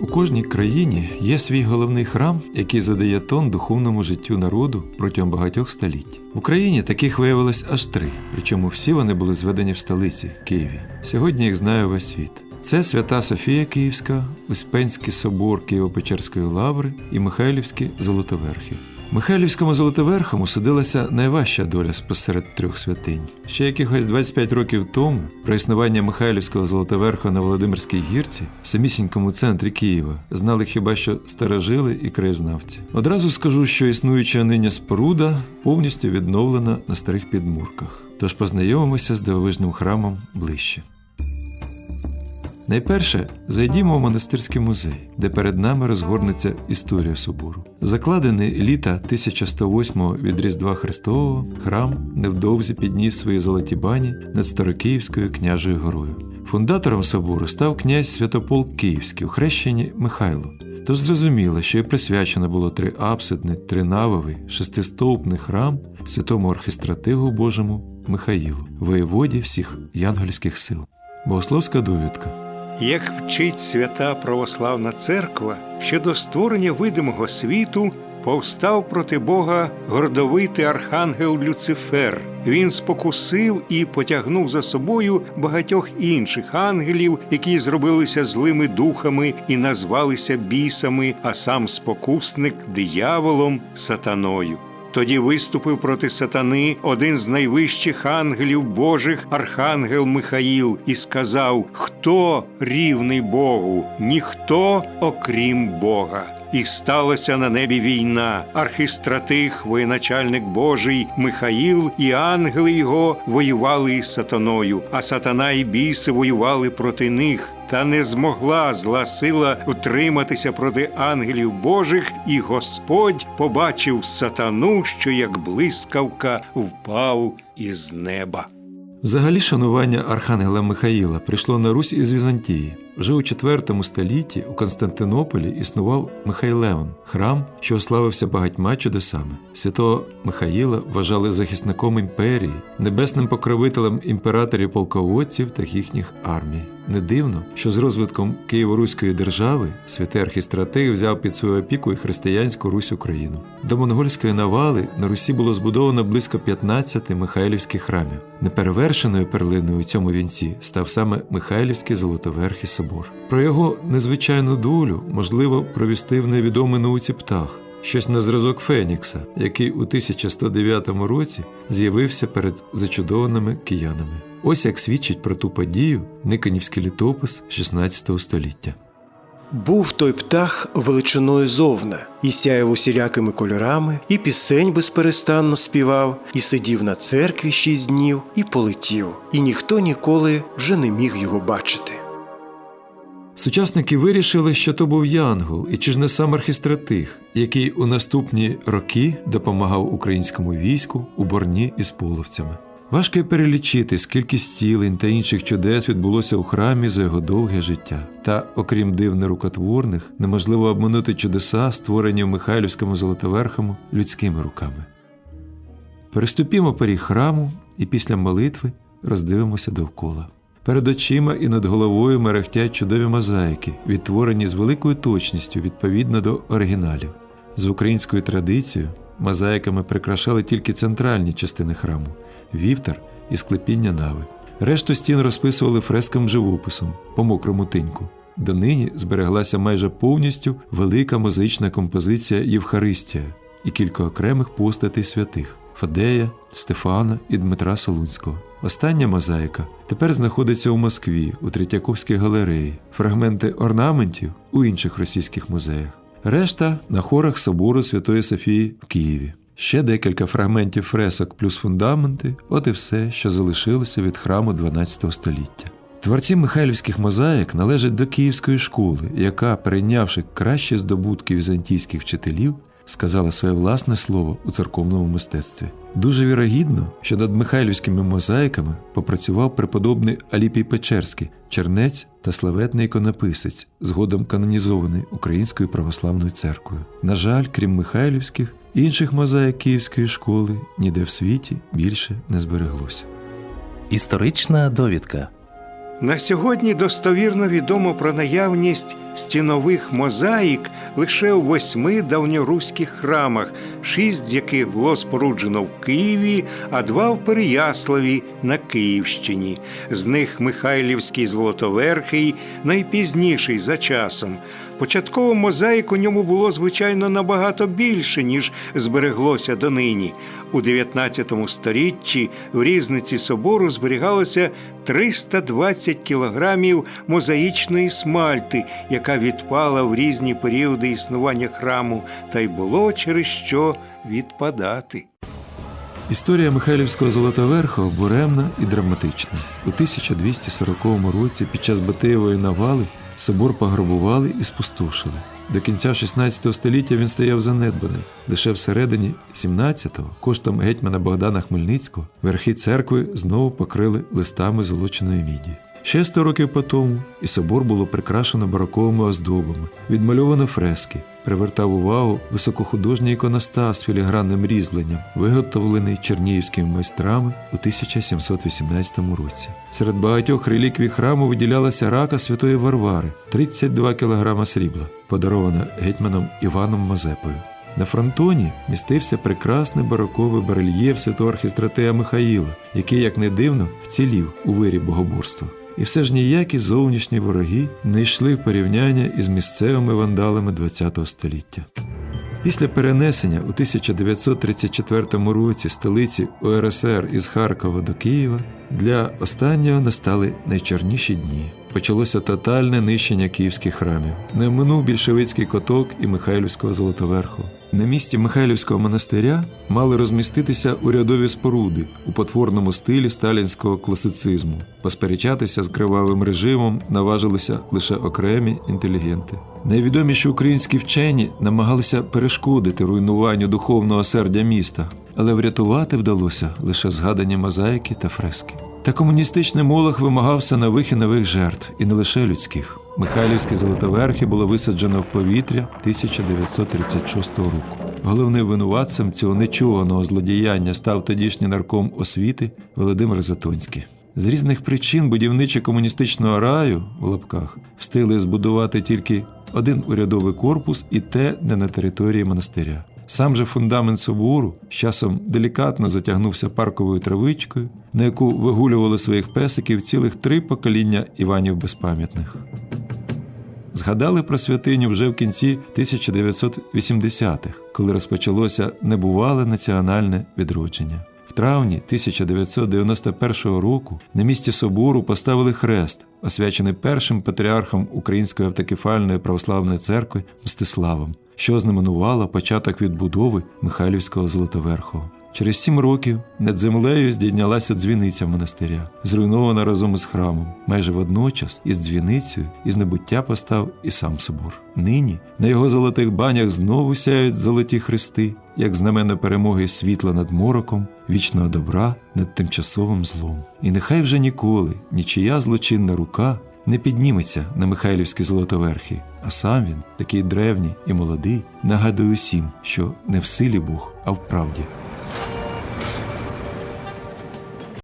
У кожній країні є свій головний храм, який задає тон духовному життю народу протягом багатьох століть. В Україні таких виявилось аж три, причому всі вони були зведені в столиці Києві. Сьогодні їх знає весь світ. Це Свята Софія Київська, Успенський собор Києво-Печерської лаври і Михайлівські Золотоверхів. Михайлівському Золотоверхому судилася найважча доля спосеред трьох святинь. Ще якихось 25 років тому про існування Михайлівського Золотоверху на Володимирській гірці в самісінькому центрі Києва знали хіба що старожили і краєзнавці. Одразу скажу, що існуюча нині споруда повністю відновлена на старих підмурках. Тож познайомимося з дивовижним храмом ближче. Найперше зайдімо в монастирський музей, де перед нами розгорнеться історія собору. Закладений літа 1108 від Різдва Христового, храм невдовзі підніс свої золоті бані над Старокиївською княжою горою. Фундатором собору став князь Святополк Київський у хрещенні Михайло. Тож зрозуміло, що і присвячено було триапсидний, тринавовий, шестистовпний храм святому архистратигу Божому Михаїлу, воєводі всіх янгольських сил. Богословська довідка. Як вчить свята православна церква, що до створення видимого світу повстав проти Бога гордовитий архангел Люцифер. Він спокусив і потягнув за собою багатьох інших ангелів, які зробилися злими духами і назвалися бісами, а сам спокусник дияволом сатаною. Тоді виступив проти сатани один з найвищих ангелів Божих, архангел Михаїл, і сказав: Хто рівний Богу? Ніхто окрім Бога. І сталася на небі війна. Архистратих, воєначальник Божий, Михаїл і ангели його воювали із сатаною, а сатана і біси воювали проти них. Та не змогла зла сила втриматися проти ангелів Божих, і Господь побачив сатану, що як блискавка впав із неба. Взагалі шанування архангела Михаїла прийшло на Русь із Візантії. Вже у IV столітті у Константинополі існував Михайлеон, храм, що ославився багатьма чудесами. Святого Михаїла вважали захисником імперії, небесним покровителем імператорів полководців та їхніх армій. Не дивно, що з розвитком Києво-Руської держави святий архістратиг взяв під свою опіку і християнську Русь Україну. До монгольської навали на Русі було збудовано близько 15 михайлівських храмів. Неперевершеною перлиною у цьому вінці став саме Михайлівський Золотоверхий собор. Про його незвичайну долю можливо провісти в невідомій науці птах. Щось на зразок Фенікса, який у 1109 році з'явився перед зачудованими киянами. Ось як свідчить про ту подію Никонівський літопис 16 століття. Був той птах величиною зовна, і сяяв усілякими кольорами, і пісень безперестанно співав, і сидів на церкві шість днів, і полетів, і ніхто ніколи вже не міг його бачити. Сучасники вирішили, що то був Янгол, і чи ж не сам архістратиг, який у наступні роки допомагав українському війську у борні із половцями. Важко перелічити, скільки зцілень та інших чудес відбулося у храмі за його довге життя. Та, окрім див нерукотворних, неможливо обминути чудеса, створені в Михайлівському Золотоверхому людськими руками. Переступімо поріг храму і після молитви роздивимося довкола. Перед очима і над головою мерехтять чудові мозаїки, відтворені з великою точністю відповідно до оригіналів. З українською традицією мозаїками прикрашали тільки центральні частини храму вівтар і склепіння нави. Решту стін розписували фреском живописом по мокрому тиньку. Донині збереглася майже повністю велика мозаїчна композиція Євхаристія і кілька окремих постатей святих Фадея, Стефана і Дмитра Солунського. Остання мозаїка тепер знаходиться у Москві у Третьяковській галереї, фрагменти орнаментів у інших російських музеях. Решта на хорах собору Святої Софії в Києві. Ще декілька фрагментів фресок плюс фундаменти от і все, що залишилося від храму 12 століття. Творці михайлівських мозаїк належать до Київської школи, яка, перейнявши кращі здобутки візантійських вчителів, сказала своє власне слово у церковному мистецтві. Дуже вірогідно, що над михайлівськими мозаїками попрацював преподобний Аліпій Печерський, чернець та славетний іконописець, згодом канонізований Українською православною церквою. На жаль, крім михайлівських, інших мозаїк Київської школи ніде в світі більше не збереглося. Історична довідка. На сьогодні достовірно відомо про наявність стінових мозаїк лише у восьми давньоруських храмах, шість з яких було споруджено в Києві, а два в Переяславі на Київщині. З них Михайлівський Золотоверхий найпізніший за часом. Початково мозаїк у ньому було звичайно набагато більше, ніж збереглося донині. У 19 столітті в різниці собору зберігалося 320 кілограмів мозаїчної смальти, яка відпала в різні періоди існування храму, та й було через що відпадати. Історія Михайлівського Золотоверхого буремна і драматична. У 1240 році під час Батиєвої навали собор пограбували і спустошили. До кінця 16 століття він стояв занедбаний. Лише всередині 17-го, коштом гетьмана Богдана Хмельницького, верхи церкви знову покрили листами золоченої міді. Ще 100 років по тому і собор було прикрашено бароковими оздобами, відмальовано фрески, привертав увагу високохудожній іконостас з філігранним різьбленням, виготовлений чернігівськими майстрами у 1718 році. Серед багатьох реліквій храму виділялася рака святої Варвари 32 кг срібла, подарована гетьманом Іваном Мазепою. На фронтоні містився прекрасний бароковий барельєф святого архістратея Михаїла, який, як не дивно, вцілів у вирі богоборства. І все ж ніякі зовнішні вороги не йшли в порівняння із місцевими вандалами ХХ століття. Після перенесення у 1934 році столиці УРСР із Харкова до Києва для останнього настали найчорніші дні. Почалося тотальне нищення київських храмів. Не минув більшовицький коток і Михайлівського Золотоверху. На місці Михайлівського монастиря мали розміститися урядові споруди у потворному стилі сталінського класицизму. Посперечатися з кривавим режимом наважилися лише окремі інтелігенти. Найвідоміші українські вчені намагалися перешкодити руйнуванню духовного сердя міста, але врятувати вдалося лише згадані мозаїки та фрески. Та комуністичний молох вимагався нових і нових жертв, і не лише людських. Михайлівські золотоверхи було висаджено в повітря 1936 року. Головним винуватцем цього нечуваного злодіяння став тодішній нарком освіти Володимир Затонський. З різних причин будівничі комуністичного раю в лапках встигли збудувати тільки один урядовий корпус, і те не на території монастиря. Сам же фундамент собору з часом делікатно затягнувся парковою травичкою, на яку вигулювали своїх песиків цілих три покоління Іванів безпам'ятних. Згадали про святиню вже в кінці 1980-х, коли розпочалося небувале національне відродження. В травні 1991 року на місці собору поставили хрест, освячений першим патріархом Української автокефальної православної церкви Мстиславом, що ознаменувало початок відбудови Михайлівського Золотоверхого. Через сім років над землею здійнялася дзвіниця монастиря, зруйнована разом із храмом. Майже водночас із дзвіницею із небуття постав і сам собор. Нині на його золотих банях знову сяють золоті хрести, як знамено перемоги світла над мороком, вічного добра над тимчасовим злом. І нехай вже ніколи нічия злочинна рука не підніметься на Михайлівські золотоверхи, а сам він, такий древній і молодий, нагадує усім, що не в силі Бог, а в правді.